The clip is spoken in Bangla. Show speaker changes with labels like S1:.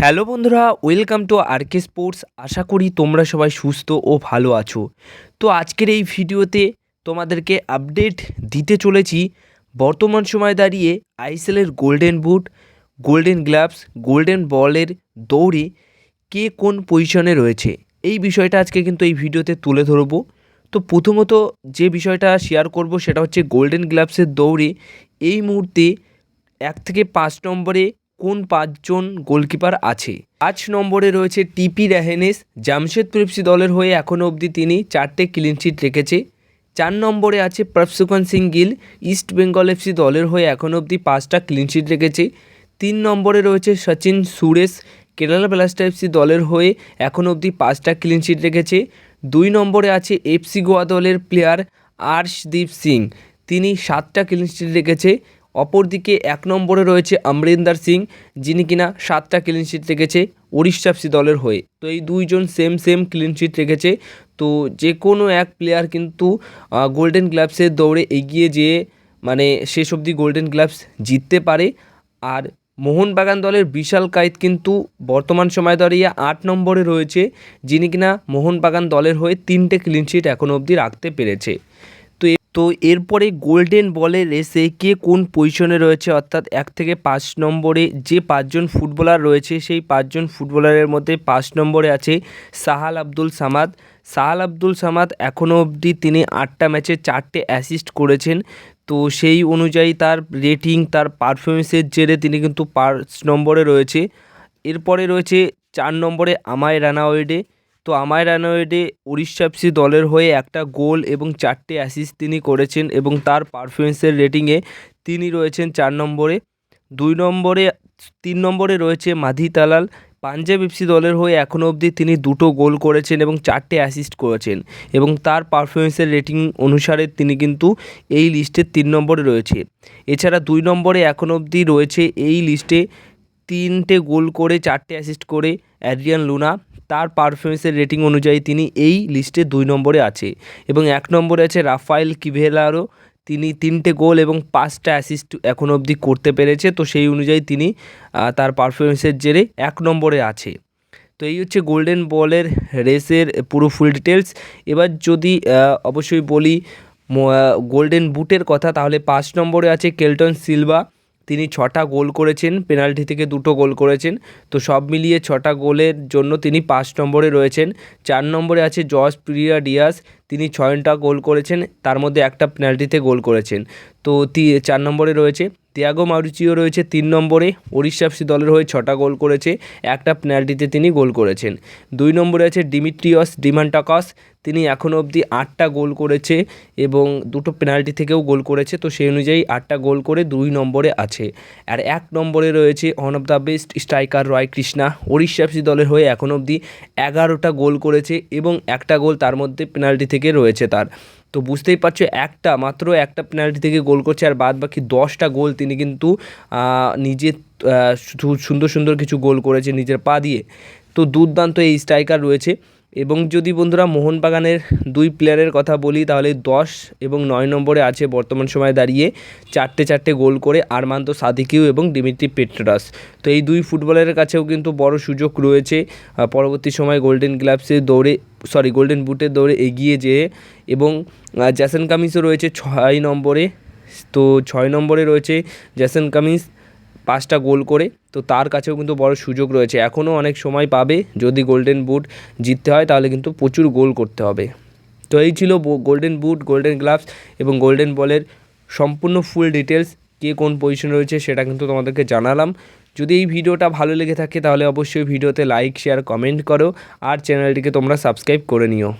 S1: হ্যালো বন্ধুরা, ওয়েলকাম টু আরকে স্পোর্টস। আশা করি তোমরা সবাই সুস্থ ও ভালো আছো। তো আজকের এই ভিডিওতে তোমাদেরকে আপডেট দিতে চলেছি বর্তমান সময় দাঁড়িয়ে আইএসএলের golden boot, golden gloves, golden বলের দৌড়ে কে কোন পজিশনে রয়েছে। এই বিষয়টা আজকে কিন্তু এই ভিডিওতে তুলে ধরবো। তো প্রথমত যে বিষয়টা শেয়ার করব সেটা হচ্ছে গোল্ডেন গ্লাভসের দৌড়ে এই মুহূর্তে এক থেকে পাঁচ নম্বরে কোন পাঁচজন গোলকিপার আছে? পাঁচ নম্বরে রয়েছে টিপি রেহেনেস। জামশেদপুর এফসি দলের হয়ে এখনও অবধি তিনি চারটে ক্লিনশিট রেখেছে। চার নম্বরে আছে প্রফসুকন সিং গিল। ইস্ট বেঙ্গল এফসি দলের হয়ে এখনও অবধি পাঁচটা ক্লিনশিট রেখেছে। তিন নম্বরে রয়েছে সচিন সুরেশ। কেরালা ব্লাস্টার এফসি দলের হয়ে এখনও অবধি পাঁচটা ক্লিনশিট রেখেছে। দুই নম্বরে আছে এফসি গোয়া দলের প্লেয়ার আর্শদীপ সিং। তিনি সাতটা ক্লিনশিট রেখেছে। অপরদিকে এক নম্বরে রয়েছে অমরিন্দর সিং, যিনি কিনা সাতটা ক্লিনশিট রেখেছে এফসি দলের হয়ে। তো এই দুইজন সেম সেম ক্লিনশিট রেখেছে। তো যে কোনো এক প্লেয়ার কিন্তু গোল্ডেন গ্লাভসের দৌড়ে এগিয়ে যেয়ে মানে শেষ অবধি গোল্ডেন গ্লাভস জিততে পারে। আর মোহনবাগান দলের বিশাল কাইত কিন্তু বর্তমান সময় দাঁড়িয়ে আট নম্বরে রয়েছে, যিনি কিনা মোহনবাগান দলের হয়ে তিনটে ক্লিনশিট এখনও অবধি রাখতে পেরেছে। তো এরপরে গোল্ডেন বলের রেসে কে কোন পজিশনে রয়েছে? অর্থাৎ এক থেকে পাঁচ নম্বরে যে পাঁচজন ফুটবলার রয়েছে, সেই পাঁচজন ফুটবলারের মধ্যে পাঁচ নম্বরে আছে সাহাল আব্দুল সামাদ। সাহাল আব্দুল সামাদ এখনও অবধি তিনি আটটা ম্যাচে চারটে অ্যাসিস্ট করেছেন। তো সেই অনুযায়ী তার রেটিং তার পারফরমেন্সের জেরে তিনি কিন্তু পাঁচ নম্বরে রয়েছে। এরপরে রয়েছে চার নম্বরে আমায় রানাওয়েডে তো আমায় রানাওয়েডে উড়িষ্যা এফসি দলের হয়ে একটা গোল এবং চারটে অ্যাসিস্ট তিনি করেছেন এবং তার পারফরমেন্সের রেটিংয়ে তিনি রয়েছেন চার নম্বরে। দুই নম্বরে, তিন নম্বরে রয়েছে মাধি তালাল। পাঞ্জাব এফসি দলের হয়ে এখনও অবধি তিনি দুটো গোল করেছেন এবং চারটে অ্যাসিস্ট করেছেন এবং তার পারফরমেন্সের রেটিং অনুসারে তিনি কিন্তু এই লিস্টের তিন নম্বরে রয়েছে। এছাড়া দুই নম্বরে এখনও অবধি রয়েছে এই লিস্টে তিনটে গোল করে, চারটে অ্যাসিস্ট করে অ্যাড্রিয়ান লুনা। তার পারফরমেন্সের রেটিং অনুযায়ী তিনি এই লিস্টে দুই নম্বরে আছে এবং এক নম্বরে আছে রাফায়েল কিভেলারও তিনি তিনটে গোল এবং পাঁচটা অ্যাসিস্ট এখন অবধি করতে পেরেছে। তো সেই অনুযায়ী তিনি তার পারফরমেন্সের জেরে এক নম্বরে আছে। তো এই হচ্ছে গোল্ডেন বলের রেসের পুরো ফুল ডিটেলস এবার যদি অবশ্যই বলি গোল্ডেন বুটের কথা, তাহলে পাঁচ নম্বরে আছে কেলটন সিলভা। তিনি ছটা গোল করেছেন, পেনাল্টি থেকে দুটো গোল করেছেন। তো সব মিলিয়ে ছটা গোলের জন্য তিনি পাঁচ নম্বরে রয়েছেন। চার নম্বরে আছে জস প্রিয়া ডিয়াস, তিনি ছয়টা গোল করেছেন, তার মধ্যে একটা পেনাল্টিতে গোল করেছেন। তো, চার নম্বরে রয়েছে তিয়াগো মারুচিও রয়েছে তিন নম্বরে। উড়িষ্যা এফসি দলের হয়ে ছটা গোল করেছে, একটা পেনাল্টিতে তিনি গোল করেছেন। দুই নম্বরে আছে ডিমিট্রিয়স ডিমান্টাকস, তিনি এখনও অবধি আটটা গোল করেছে এবং দুটো পেনাল্টি থেকেও গোল করেছে, তো সেই অনুযায়ী আটটা গোল করে দুই নম্বরে আছে। আর এক নম্বরে রয়েছে one of the best striker Roy Krishna Odisha FC দলের হয়ে এখনও অবধি এগারোটা গোল করেছে এবং একটা গোল তার মধ্যে পেনাল্টি থেকে রয়েছে তার। তো বুঝতেই পারছ, একটা মাত্র একটা পেনাল্টি থেকে গোল করছে আর বাদ বাকি দশটা গোল তিনি কিন্তু নিজে সুন্দর সুন্দর কিছু গোল করেছে নিজের পা দিয়ে। তো দুর্দান্ত এই স্ট্রাইকার রয়েছে এবং যদি বন্ধুরা মোহনবাগানের দুই প্লেয়ারের কথা বলি, তাহলে দশ এবং নয় নম্বরে আছে বর্তমান সময়ে দাঁড়িয়ে চারটে চারটে গোল করে আরমান্ত সাদিকিউ এবং ডিমিট্রি পেট্রাস। তো এই দুই ফুটবলারের কাছেও কিন্তু বড় সুযোগ রয়েছে পরবর্তী সময় গোল্ডেন গ্লাভসে দৌড়ে সরি গোল্ডেন বুটের দৌড়ে এগিয়ে যেয়ে এবং জ্যাসন কামিন্সও রয়েছে ছয় নম্বরে। তো ছয় নম্বরে রয়েছে জ্যাসন কামিন্স পাঁচটা গোল করে। তো তার কাছেও কিন্তু বড় সুযোগ রয়েছে। এখনও অনেক সময় পাবে। যদি গোল্ডেন বুট জিততে হয়, তাহলে কিন্তু প্রচুর গোল করতে হবে। তো এই ছিল গোল্ডেন বুট গোল্ডেন গ্লাভস এবং গোল্ডেন বলের সম্পূর্ণ ফুল ডিটেলস কে কোন পজিশনে রয়েছে সেটা কিন্তু তোমাদেরকে জানালাম। যদি এই ভিডিওটা ভালো লেগে থাকে তাহলে অবশ্যই ভিডিওতে লাইক শেয়ার কমেন্ট করো আর চ্যানেলটিকে তোমরা সাবস্ক্রাইব করে নিও।